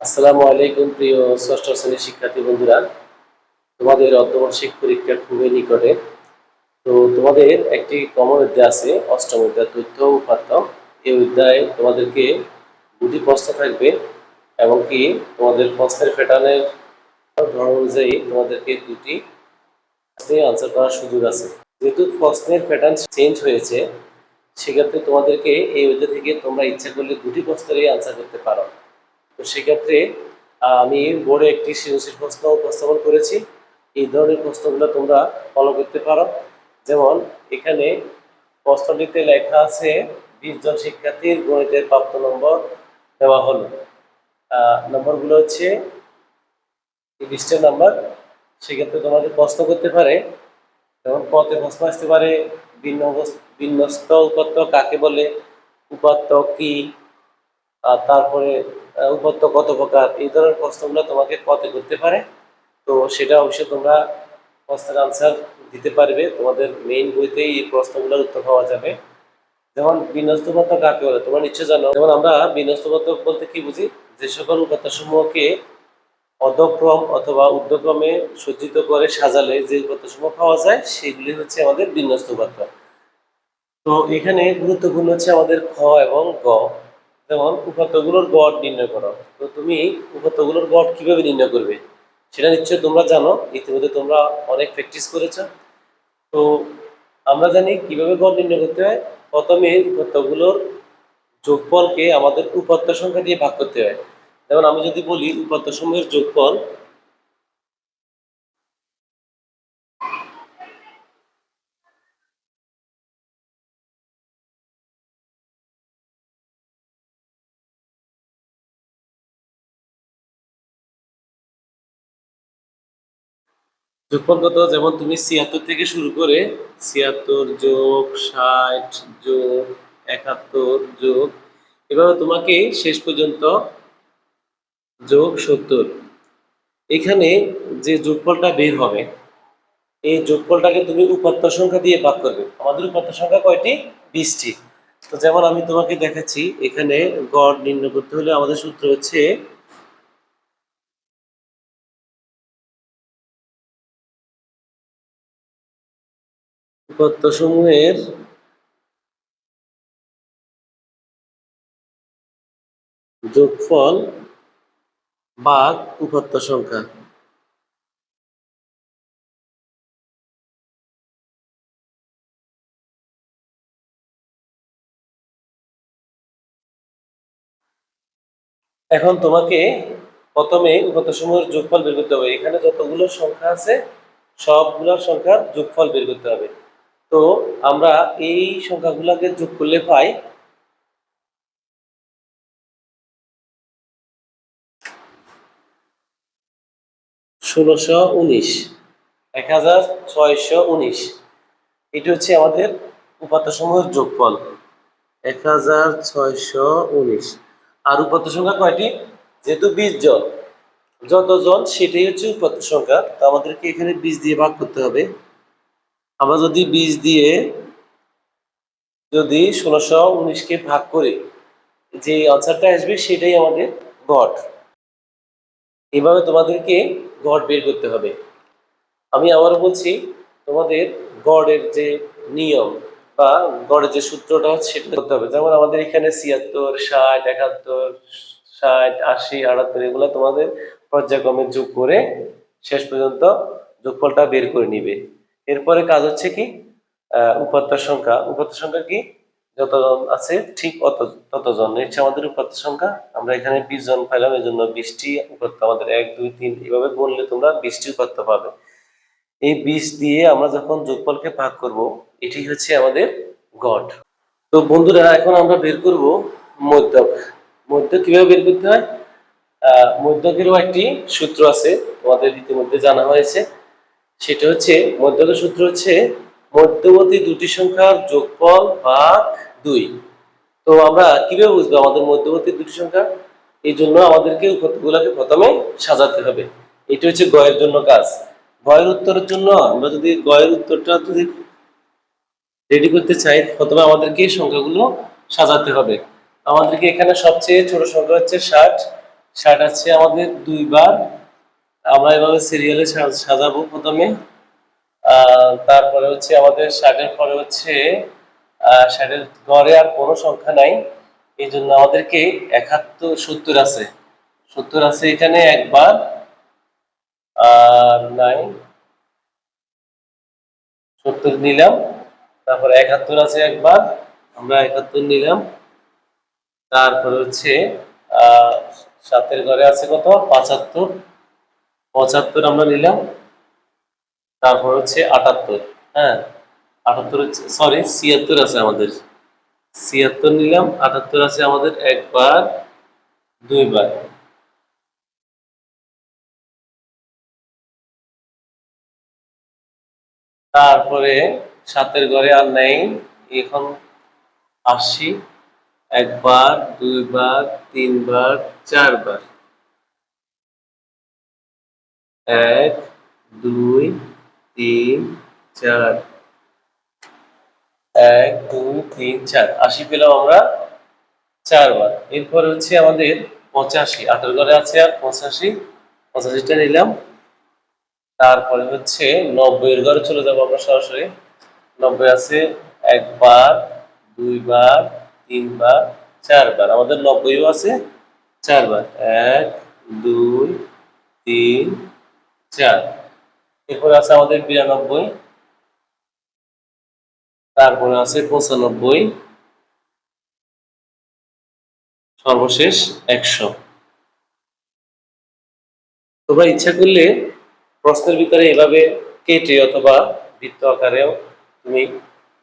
আসসালামু আলাইকুম প্রিয় ষষ্ঠ শ্রেণির শিক্ষার্থী বন্ধুরা। তোমাদের অর্ধবার্ষিক পরীক্ষা খুবই নিকটে। তো তোমাদের একটি কমন অধ্যায় আছে, অষ্টম অধ্যায়, তথ্য উপাত্ত। এই অধ্যায়ে তোমাদেরকে দুটি প্রশ্ন থাকবে এবং কি তোমাদের প্রশ্নের প্যাটার্নের ধরন অনুযায়ী তোমাদেরকে দুটি আনসার করার সুযোগ আছে। যেহেতু প্রশ্নের প্যাটার্ন চেঞ্জ হয়েছে, সেক্ষেত্রে তোমাদেরকে এই অধ্যায় থেকে তোমরা ইচ্ছা করলে দুটি প্রশ্নেরই আনসার করতে পারো। তো সেক্ষেত্রে আমি বোর্ডে একটি সৃজনশীল প্রশ্ন উপস্থাপন করেছি। এই ধরনের প্রশ্নগুলো তোমরা ফলো করতে পারো। যেমন, এখানে প্রশ্নটিতে লেখা আছে, বিশ জন শিক্ষার্থীর গণিতের প্রাপ্ত নম্বর দেওয়া হলো। নম্বরগুলো হচ্ছে লিস্টের নাম্বার। সেক্ষেত্রে তোমাদের প্রশ্ন করতে পারে, যেমন, পথে প্রশ্ন আসতে পারে ভিন্ন বিন্যস্ত উপাত্ত কাকে বলে, উপাত্ত কি? তারপরে আহ, উপাত্ত কত প্রকার এই ধরনের প্রশ্নগুলো তোমাকে পথে করতে পারে। তো সেটা অবশ্যই তোমরা প্রশ্নের আনসার দিতে পারবে। তোমাদের মেইন বইতেই এই প্রশ্নগুলোর উত্তর পাওয়া যাবে। যেমন বিন্যস্ত উপাত্ত কাকে বলে? তোমরা নিশ্চয় জানো। যেমন আমরা বিন্যস্ত উপাত্ত বলতে কি বুঝি? যে সকল উপাত্ত সমূহকে অধক্রম অথবা ঊর্ধ্বক্রমে সজ্জিত করে সাজালে যে উপাত্তসমূহ পাওয়া যায় সেগুলি হচ্ছে আমাদের বিন্যস্ত তো এখানে গুরুত্বপূর্ণ হচ্ছে আমাদের খ এবং গ। যেমন উপাত্তগুলোর গড় নির্ণয় করো। তো তুমি উপাত্তগুলোর গড় কীভাবে নির্ণয় করবে? সেটা নিশ্চয়ই তোমরা জানো। ইতিমধ্যে তোমরা অনেক প্র্যাকটিস করেছ। তো আমরা জানি কীভাবে গড় নির্ণয় করতে হয়? প্রথমে উপাত্তগুলোর যোগফলকে আমাদের উপাত্ত সংখ্যা দিয়ে ভাগ করতে হয়। যেমন আমি যদি বলি উপাত্ত সমূহের যোগফল যোগফল কত যেমন তুমি ছিয়াত্তর থেকে শুরু করে ছিয়াত্তর যোগ ষাট যোগ একাত্তর যোগ, এভাবে তোমাকে শেষ পর্যন্ত যোগ সত্তর। এখানে যে যোগফলটা বের হবে, এই যোগফলটাকে তুমি উপাত্ত সংখ্যা দিয়ে ভাগ করবে। আমাদের উপাত্ত সংখ্যা কয়টি? বিশটি। তো যেমন আমি তোমাকে দেখাচ্ছি, এখানে গড় নির্ণয় করতে হলে আমাদের সূত্র হচ্ছে উপাত্ত সমূহের যোগফল ভাগ উপাত্ত সংখ্যা। এখন তোমাকে প্রথমে উপাত্ত সমূহের যোগফল বের করতে হবে। এখানে যতগুলো সংখ্যা আছে, সবগুলোর সংখ্যার যোগফল বের করতে হবে। তো আমরা এই সংখ্যাগুলোকে যোগ করলে পাই ষোলোশো উনিশ, এক হাজার ছয়শো উনিশ। এটি হচ্ছে আমাদের উপাত্ত সমূহের যোগফল, এক হাজার ছয়শো উনিশ। আর উপাত্ত সংখ্যা কয়টি? যেহেতু বিশ জন, যতজন সেটাই হচ্ছে উপাত্ত সংখ্যা তো আমাদেরকে এখানে বিশ দিয়ে ভাগ করতে হবে। আমরা যদি বিশ দিয়ে যদি ষোলোশো উনিশকে ভাগ করি যে আনসারটা আসবে সেটাই আমাদের গড়। এভাবে তোমাদেরকে গড় বের করতে হবে। আমি আবার বলছি, তোমাদের গড়ের যে নিয়ম বা গড়ের যে সূত্রটা হচ্ছে সেটা করতে হবে। যেমন আমাদের এখানে ছিয়াত্তর, ষাট, একাত্তর, ষাট, আশি, আটাত্তর, এগুলো তোমাদের পর্যায়ক্রমে যোগ করে শেষ পর্যন্ত যোগফলটা বের করে নিবে। এরপরে কাজ হচ্ছে কি উপাত্ত সংখ্যা। উপাত্ত সংখ্যা কি? যতজন আছে, ঠিক অত, ততজন। হচ্ছে আমাদের উপাত্ত সংখ্যা, আমরা এখানে বিশ জন পাইলাম এই জন্য বিশটি উপাত্ত আমাদের এক, দুই, তিন, এভাবে বললে তোমরা বিশটি উপাত্ত পাবে। এই বিশ দিয়ে আমরা যখন যোগফলকে ভাগ করব, এটি হচ্ছে আমাদের গড়। তো বন্ধুরা, এখন আমরা বের করব মধ্যক। মধ্যক কীভাবে বের করতে হয়? মধ্যকেরও একটি সূত্র আছে, তোমাদের ইতিমধ্যে জানা হয়েছে। সেটা হচ্ছে মধ্যকের সূত্র হচ্ছে মধ্যবর্তী দুটি সংখ্যার যোগফল ভাগ দুই। তো আমরা কীভাবে বুঝব আমাদের মধ্যবর্তী দুটি সংখ্যা? এই জন্য আমাদেরকে উপাত্তগুলোকে প্রথমে সাজাতে হবে। এটা হচ্ছে গয়ের জন্য কাজ। গয়ের উত্তরের জন্য আমরা যদি গয়ের উত্তরটা যদি রেডি করতে চাই, প্রথমে আমাদেরকে সংখ্যাগুলো সাজাতে হবে। আমাদেরকে এখানে সবচেয়ে ছোট সংখ্যা হচ্ছে ষাট। ষাট আছে আমাদের দুইবার আমরা এভাবে সিরিয়ালে সাজাবো প্রথমে। তারপরে হচ্ছে আমাদের ষাটের পরে হচ্ছে ষাটের ঘরে আর কোনো সংখ্যা নাই। এই জন্য আমাদেরকে একাত্তর, সত্তর আছে। সত্তর আছে এখানে একবার। আর নাই। সত্তর নিলাম। তারপরে একাত্তর আছে একবার। আমরা একাত্তর নিলাম। তারপরে হচ্ছে, আহ, সাতের ঘরে আছে কত? পঁচাত্তর। পঁচাত্তর আমরা নিলাম। তারপর হচ্ছে আটাত্তর হ্যাঁ? আটাত্তর হচ্ছে সরি ছিয়াত্তর আছে আমাদের। ছিয়াত্তর নিলাম, আটাত্তর আছে আমাদের একবার, দুইবার। তারপরে সাতের ঘরে আর নেই। এখন আশি একবার, দুইবার, তিনবার, চারবার। এক, দুই, তিন, চার। এক দুই তিন, চার। আশি পেলাম আমরা চারবার। এরপরে হচ্ছে আমাদের পঁচাশি। আঠারো ঘরে আছে আর পঁচাশি। পঁচাশিটা নিলাম। তারপরে হচ্ছে নব্বই এর ঘরে চলে যাব আমরা সরাসরি। নব্বই আছে একবার, দুইবার, তিনবার, চারবার। আমাদের নব্বইও আছে চারবার। এক, দুই, তিন চার। এরপরে আছে আমাদের বিরানব্বই। তারপরে আছে পঁচানব্বই। সর্বশেষ একশো। তোমরা ইচ্ছা করলে প্রশ্নের ভিতরে এভাবে কেটে অথবা বৃত্ত আকারেও তুমি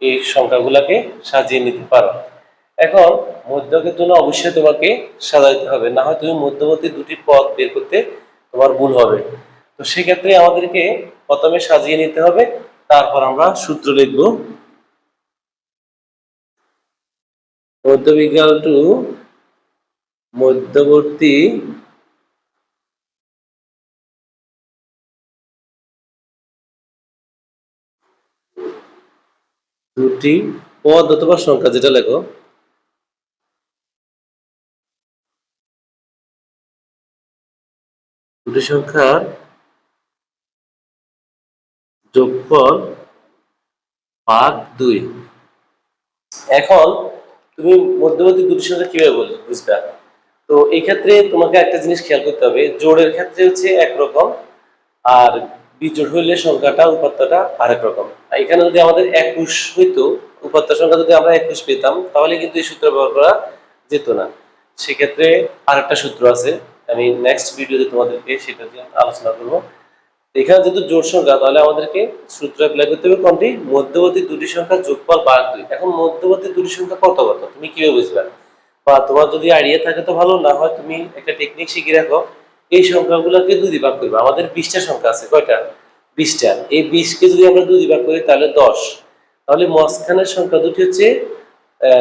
এই সংখ্যাগুলোকে সাজিয়ে নিতে পারো। এখন মধ্যকের জন্য অবশ্যই তোমাকে সাজাইতে হবে। না হয় তুমি মধ্যবর্তী দুটি পথ বের করতে তোমার ভুল হবে। তো সেক্ষেত্রে আমাদেরকে প্রথমে সাজিয়ে নিতে হবে, তারপর আমরা সূত্র লিখব। মধ্যবিজ্ঞান টু মধ্যবর্তী দুটি পদ অথবা সংখ্যা যেটা লেখো। দুটি সংখ্যার যোগফল ভাগ দুই। এখন তুমি মধ্যবর্তী দুটি সংখ্যা কীভাবে বল বুঝবে? তো এই ক্ষেত্রে তোমাকে একটা জিনিস খেয়াল করতে হবে, জোড়ের ক্ষেত্রে হচ্ছে একরকম আর বিজোড় হইলে সংখ্যাটা, উপাত্তটা আরেক রকম। এখানে যদি আমাদের একুশ হইতো, উপাত্ত সংখ্যা যদি আমরা একুশ পেতাম, তাহলে কিন্তু এই সূত্র ব্যবহার করা যেত না। সেক্ষেত্রে আরেকটা সূত্র আছে, আমি নেক্সট ভিডিওতে তোমাদেরকে সেটা আলোচনা করব। এখানে যেহেতু জোড় সংখ্যা, তাহলে আমাদেরকে সূত্র অ্যাপ্লাই করতে হবে কোনটি? মধ্যবর্তী দুটি সংখ্যা যোগফল ভাগ দুই। এখন মধ্যবর্তী দুটি সংখ্যা কত কত? তুমি কীভাবে বুঝবে? বা তোমার যদি আইডিয়া থাকে তো ভালো, না হয় তুমি একটা টেকনিক শিখে রাখো। এই সংখ্যাগুলোকে দুই দিয়ে ভাগ করবে। আমাদের বিশটা সংখ্যা আছে, কয়টা? বিশটা। এই বিশকে যদি আমরা দুই দিয়ে ভাগ করি, তাহলে দশ। তাহলে মাঝখানের সংখ্যা দুটি হচ্ছে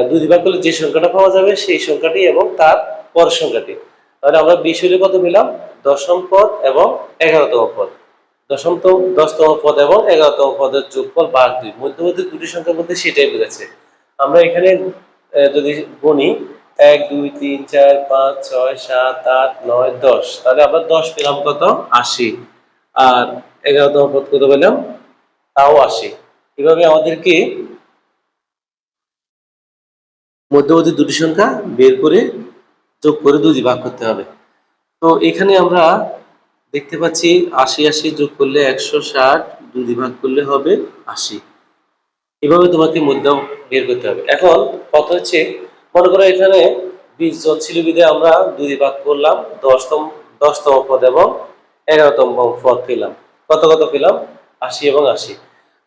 দুই দিয়ে ভাগ করলে যে সংখ্যাটা পাওয়া যাবে, সেই সংখ্যাটি এবং তার পরের সংখ্যাটি। তাহলে আমরা বিশ হলে কত পেলাম? দশম পদ এবং এগারোতম পদ। দশমতম দশতম পদ এবং এগারোতম পদের যোগফল ভাগ দুই। মধ্যবর্তী দুটি সংখ্যার মধ্যে সেটাই বোঝাচ্ছে। আমরা এখানে যদি গণি এক, দুই, তিন, চার, পাঁচ, ছয়, সাত, আট, নয়, দশ, তাহলে আমরা দশ পেলাম কত? আশি। আর এগারোতম পদ কত পেলাম? তাও আশি। এভাবে আমাদেরকে মধ্যবর্তী দুটি সংখ্যা বের করে যোগ করে দুই ভাগ করতে হবে। তো এখানে আমরা দেখতে পাচ্ছি আশি আশি যোগ করলে একশো ষাট, দুই ভাগ করলে হবে আশি। এভাবে তোমাকে মধ্য বের করতে হবে। এখন কথা হচ্ছে, মনে করো এখানে বিশ জন ছিল বিধে আমরা দুই ভাগ করলাম, দশতম দশতম পদ এবং এগারোতম পদ পেলাম। কত কত পেলাম? আশি এবং আশি।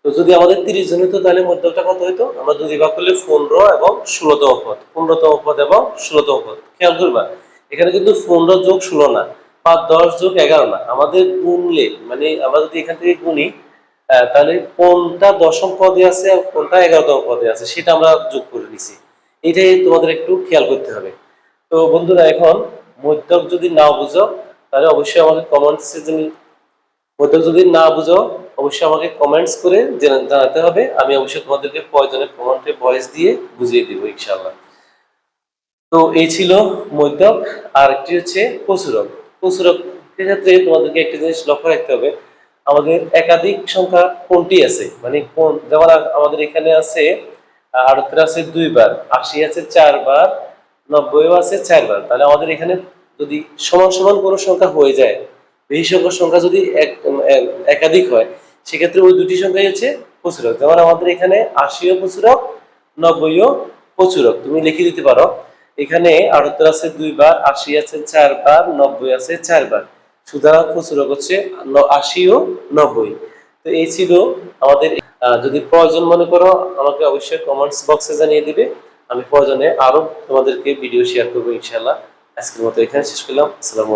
তো যদি আমাদের তিরিশ জন হতো তাহলে মধ্যটা কত হতো আমরা দুই ভাগ করলে পনেরো এবং ষোলোতম পদ, পনেরোতম পদ এবং ষোলোতম পদ। খেয়াল করবা, এখানে কিন্তু পনেরো যোগ ষোলো না। বা দশ যোগ এগারো না, আমাদের গুনলে মানে আমরা যদি এখান থেকে গুনি তাহলে কোনটা দশম পদে আছে আর কোনটা এগারোতম পদে আছে, সেটা আমরা যোগ করে নিছি। এটাই তোমাদের একটু খেয়াল করতে হবে। তো বন্ধুরা, এখন মধ্যক যদি না বুঝো, তাহলে অবশ্যই আমাকে কমেন্টসে মধ্যক যদি না বুঝো, অবশ্যই আমাকে কমেন্টস করে জানাতে হবে। আমি অবশ্যই তোমাদেরকে প্রয়োজনে কমেন্টে ভয়েস দিয়ে বুঝিয়ে দিব, ইনশাআল্লাহ। তো এই ছিল মধ্যক আর একটি হচ্ছে প্রচুরক প্রচুরক ক্ষেত্রে তোমাদেরকে একটা জিনিস লক্ষ্য রাখতে হবে। আমাদের একাধিক সংখ্যা কোনটি আছে? মানে কোন, যেমন আমাদের এখানে আছে আড়তের আছে দুইবার, আশি আছে চারবার নব্বইও আছে চারবার। তাহলে আমাদের এখানে যদি সমান সমান কোনো সংখ্যা হয়ে যায়, বেশি সংখ্যার সংখ্যা যদি এক এক- একাধিক হয়, সেক্ষেত্রে ওই দুটি সংখ্যাই হচ্ছে প্রচুরক যেমন আমাদের এখানে আশিও প্রচুরক নব্বইও প্রচুরক তুমি লিখে দিতে পারো। এখানে আটাত্তর আছে দুইবার, আশি আছে চারবার, নব্বই আছে চারবার। সুতরাং খুচরো হচ্ছে আশি ও নব্বই। তো এই ছিল আমাদের যদি প্রয়োজন মনে করো, আমাকে অবশ্যই কমেন্টস বক্সে জানিয়ে দিবে। আমি প্রয়োজনে আরও তোমাদেরকে ভিডিও শেয়ার করব ইনশাল্লাহ আজকের মতো এখানে শেষ করলাম। আসসালামু